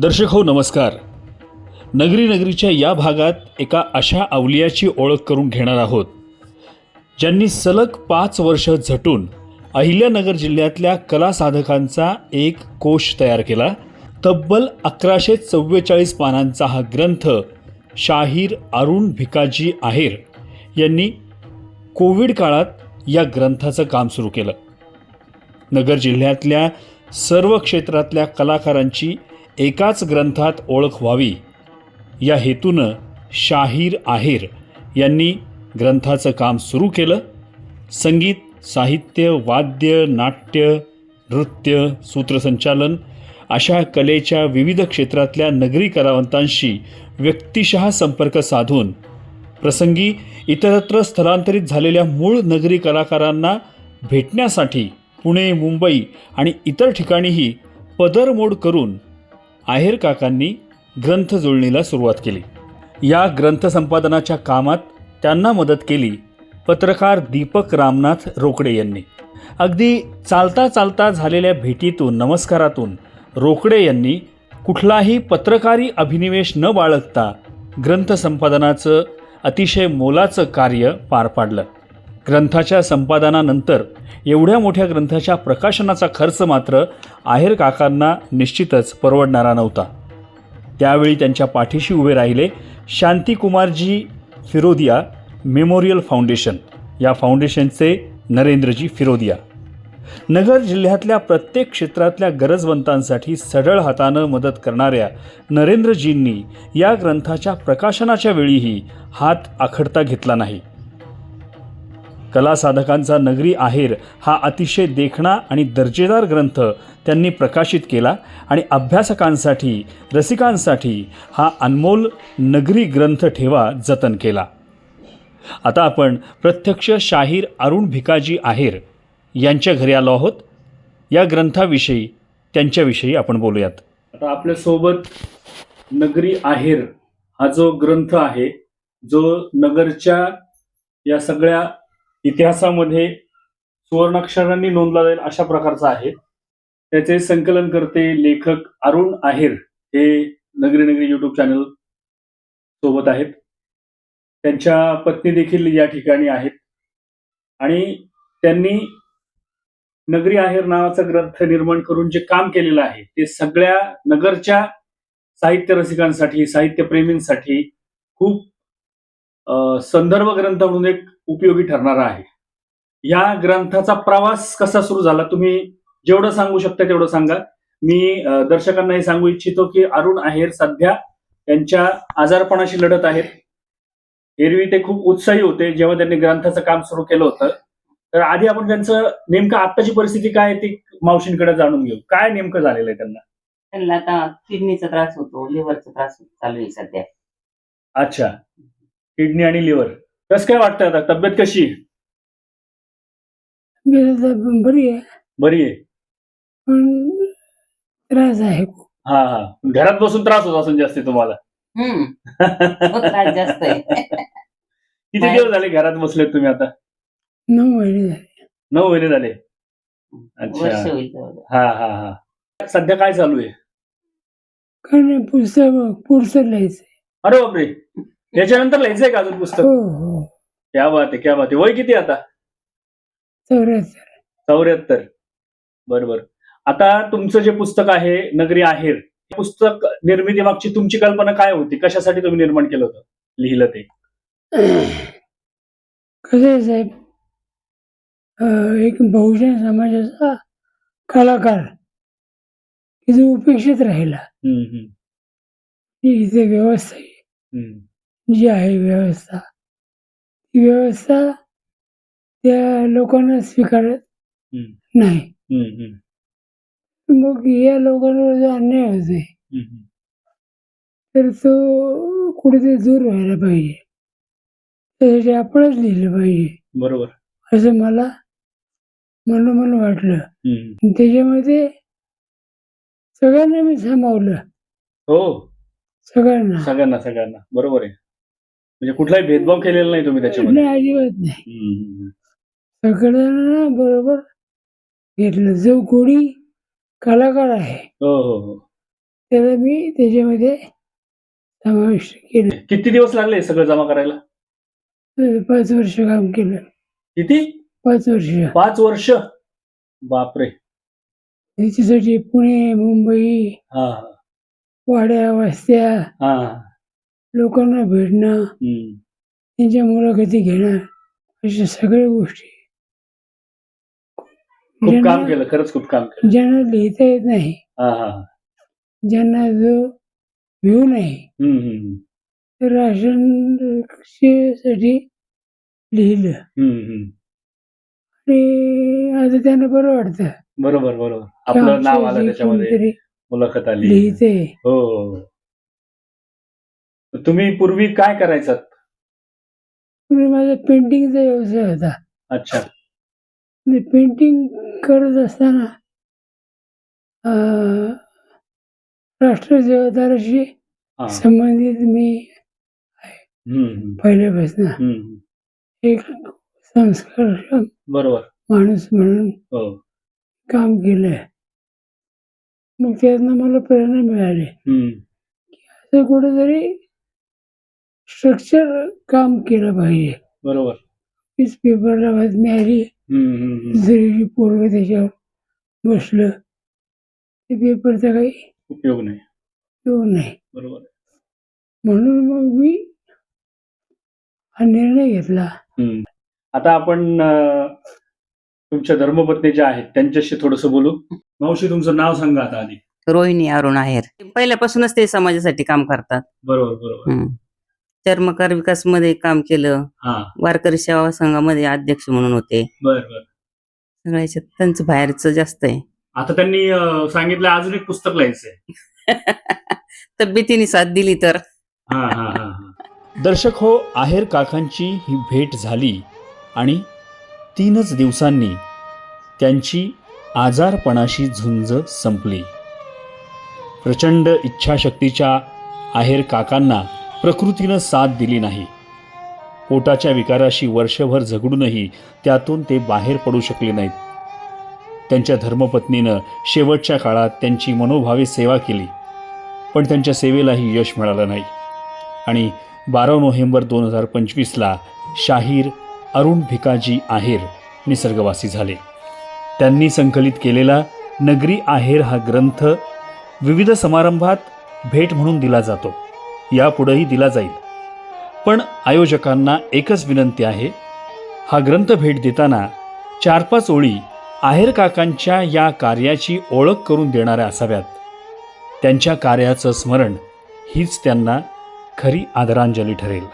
दर्शक हो नमस्कार. नगरी नगरीच्या या भागात एका अशा अवलियाची ओळख करून घेणार आहोत ज्यांनी सलग पाच वर्ष झटून अहिल्यानगर जिल्ह्यातल्या कला साधकांचा एक कोश तयार केला. तब्बल अकराशे चव्वेचाळीस पानांचा हा ग्रंथ शाहीर अरुण भिकाजी आहेर यांनी कोविड काळात या ग्रंथाचं काम सुरू केलं. नगर जिल्ह्यातल्या सर्व क्षेत्रातल्या कलाकारांची एकाच ग्रंथात ओळख व्हावी. या हेतूनं शाहीर आहेर यांनी ग्रंथाचं काम सुरू केलं. संगीत साहित्य वाद्य नाट्य नृत्य सूत्रसंचालन अशा कलेच्या विविध क्षेत्रातल्या नगरी कलावंतांशी व्यक्तिशः संपर्क साधून प्रसंगी इतरत्र स्थलांतरित झालेल्या मूळ नगरी कलाकारांना भेटण्यासाठी पुणे मुंबई आणि इतर ठिकाणीही पदरमोड करून आहेर काकांनी ग्रंथ जुळणीला सुरुवात केली. या ग्रंथसंपादनाच्या कामात त्यांना मदत केली पत्रकार दीपक रामनाथ रोकडे यांनी. अगदी चालता चालता झालेल्या भेटीतून नमस्कारातून रोकडे यांनी कुठलाही पत्रकारी अभिनिवेश न बाळगता ग्रंथसंपादनाचं अतिशय मोलाचं कार्य पार पाडलं. ग्रंथाच्या संपादनानंतर एवढ्या मोठ्या ग्रंथाच्या प्रकाशनाचा खर्च मात्र आहेर काकांना निश्चितच परवडणारा नव्हता. त्यावेळी त्यांच्या पाठीशी उभे राहिले शांतिकुमारजी फिरोदिया मेमोरियल फाउंडेशन. या फाउंडेशनचे नरेंद्रजी फिरोदिया. नगर जिल्ह्यातल्या प्रत्येक क्षेत्रातल्या गरजवंतांसाठी सढळ हातानं मदत करणाऱ्या नरेंद्रजींनी या ग्रंथाच्या प्रकाशनाच्या वेळीही हात आखडता घेतला नाही. कला साधकांचा नगरी आहेर हा अतिशय देखणा आणि दर्जेदार ग्रंथ त्यांनी प्रकाशित केला आणि अभ्यासकांसाठी रसिकांसाठी हा अनमोल नगरी ग्रंथ ठेवा जतन केला. आता आपण प्रत्यक्ष शाहीर अरुण भिकाजी आहेर यांच्या घरी आलो आहोत. या ग्रंथाविषयी त्यांच्याविषयी आपण बोलूयात. आता आपल्यासोबत नगरी आहेर हा जो ग्रंथ आहे जो नगरच्या या सगळ्या इतिहासामध्ये सुवर्णाक्षरांनी नोंदला जाईल अशा प्रकारचा आहे. त्याचे संकलन करते लेखक अरुण आहेर हे नगरी नगरी युट्यूब चॅनल सोबत आहेत. त्यांच्या पत्नी देखील या ठिकाणी आहेत. आणि त्यांनी नगरी आहेर नावाचा ग्रंथ निर्माण करून जे काम केलेलं आहे ते सगळ्या नगरच्या साहित्य रसिकांसाठी साहित्यप्रेमींसाठी खूप संदर्भ ग्रंथ म्हणून एक उपयोगी ठरणारा आहे. या ग्रंथाचा प्रवास कसा सुरू झाला? तुम्ही जेवढं सांगू शकता तेवढं सांगा. मी दर्शकांना हे सांगू इच्छितो की अरुण आहेर सध्या त्यांच्या आजारपणाशी लढत आहेत. एरवी ते खूप उत्साही होते जेव्हा त्यांनी ग्रंथाचं काम सुरू केलं होतं. तर आधी आपण त्यांचं नेमकं आत्ताची परिस्थिती काय आहे ती मावशींकडे जाणून घेऊ. काय नेमकं झालेलं आहे त्यांना? त्यांना आता किडनीचा त्रास होतो लिव्हरचा त्रास चालू आहे सध्या. अच्छा. किडनी आणि लिव्हर. कसं काय वाटतं आता? तब्येत कशी? गेलं बरी आहे. बरी आहे? पण त्रास आहे खूप. हा हा. घरात बसून त्रास होत असून जास्ती तुम्हाला. हम्म. तो त्रास जास्त आहे. किती दिवस झाले घरात बसले तुम्ही आता? नऊ महिने झाले. नऊ महिने झाले? वर्ष अच्छा होईल. हा हा हा. सध्या काय चालू आहे? कारण पुस्तक पुढचं लिहायचं अरे बापरे. याच्यानंतर लिहायचंय का अजून पुस्तक? हो हो. क्या बात आहे क्या बात आहे. वय किती आता? चौऱ्याहत्तर. चौऱ्याहत्तर. बरोबर. आता तुमचं जे पुस्तक आहे नगरी आहेर हे पुस्तक निर्मिती मागची तुमची कल्पना काय होती? कशासाठी तुम्ही निर्माण केलं होतं? लिहिलं ते. कसं आहे साहेब अं, एक बहुजन समाजाचा कलाकार की जो उपेक्षित राहिला. हम्म, हम्म, की इथे व्यवस्था आहे, हम्म. जी आहे व्यवस्था. ती व्यवस्था त्या लोकांना स्वीकारत. नाही. मग या लोकांवर जो अन्याय होतोय हम्म. तर तो कुठेतरी दूर व्हायला पाहिजे. त्यासाठी आपणच लिहिलं पाहिजे. बरोबर. असं मला मनोमन वाटलं. त्याच्यामध्ये सगळ्यांना मी सामावलं. हो. सगळ्यांना. सगळ्यांना सगळ्यांना. बरोबर आहे. म्हणजे कुठलाही भेदभाव केलेला नाही तुम्ही त्याच्यामध्ये. नाही अजिबात नाही. हम्म, सगळ्यांना बरोबर घेतलं. जो कोणी कलाकार आहे हो हो हो. त्याला मी त्याच्यामध्ये समाविष्ट केलं. किती दिवस लागले हे सगळं जमा करायला? तर पाच वर्ष काम केलं. किती? पाच वर्ष. पाच वर्ष? बापरे. त्याच्यासाठी पुणे मुंबई हा. वाड्या वस्त्या हा. लोकांना भेटणं. त्यांच्या मुलाखती घेणं अशा सगळ्या गोष्टी. खूप काम केलं खरंच खूप काम केलं. ज्यांना लिहिता येत नाही. हा हा. हा. ज्यांना जो व्ह्यू नाही. हम्म, हम्म, तर राशनसाठी लिहिलं. हम्म, हम्म. आणि आता त्यांना बरं वाटतं. बरोबर बरोबर. आपलं नाव आलं त्याच्यामध्ये मुलाखत आली. लिहिते हो हो, हो. तुम्ही पूर्वी काय करायचात? पूर्वी माझा पेंटिंगचा व्यवसाय होता. अच्छा. पेंटिंग करत असताना हा. संबंधित मी हम्म, हम्म, पहिल्यापासून हम्म. एक संस्कारक्षम बरोबर. माणूस म्हणून हो. काम केलंय. मग त्यातनं मला प्रेरणा मिळाली. हम्म, तर कुठेतरी स्ट्रक्चर काम केलं पाहिजे. बरोबर. तीच पेपरला बातमी आली हम्म, हम्म, हम्म. दुसरी पोरग त्याच्यावर बसलं. ते पेपरचा काही उपयोग नाही. उपयोग नाही. बरोबर. म्हणून मग मी हा निर्णय घेतला. हम्म. आता आपण अं, तुमच्या धर्मपत्नी ज्या आहेत त्यांच्याशी थोडस बोलू. मावशी तुमचं नाव सांगा आता आधी. रोहिणी अरुण आहेर पहिल्यापासूनच ते समाजासाठी काम करतात. बरोबर बरोबर. हम्म. चर्मकार विकासमध्ये काम केलं. हा. वारकरी सेवा संघामध्ये अध्यक्ष म्हणून होते. बर बर. सगळ्या ह्याच्यात त्यांचं बाहेरचं जास्त आहे. आता त्यांनी अं, सांगितलं अजून एक पुस्तक लिहायचंय. तब्येतीने साथ दिली तर. हा हा हा हा. दर्शक हो आहेर काकांची ही भेट झाली आणि तीनच दिवसांनी त्यांची आजारपणाशी झुंज संपली. प्रचंड इच्छाशक्तीच्या आहेर काकांना प्रकृतीनं साथ दिली नाही. पोटाच्या विकाराशी वर्षभर झगडूनही त्यातून ते बाहेर पडू शकले नाहीत. त्यांच्या धर्मपत्नीनं शेवटच्या काळात त्यांची मनोभावे सेवा केली पण त्यांच्या सेवेलाही यश मिळालं नाही. आणि बारा नोव्हेंबर दोन हजार पंचवीसला शाहीर अरुण भिकाजी आहेर निसर्गवासी झाले. त्यांनी संकलित केलेला नगरी आहेर हा ग्रंथ विविध समारंभात भेट म्हणून दिला जातो. यापुढेही दिला जाईल. पण आयोजकांना एकच विनंती आहे हा ग्रंथ भेट देताना चार पाच ओळी आहेर काकांच्या या कार्याची ओळख करून देणाऱ्या असाव्यात. त्यांच्या कार्याचं स्मरण हीच त्यांना खरी आदरांजली ठरेल.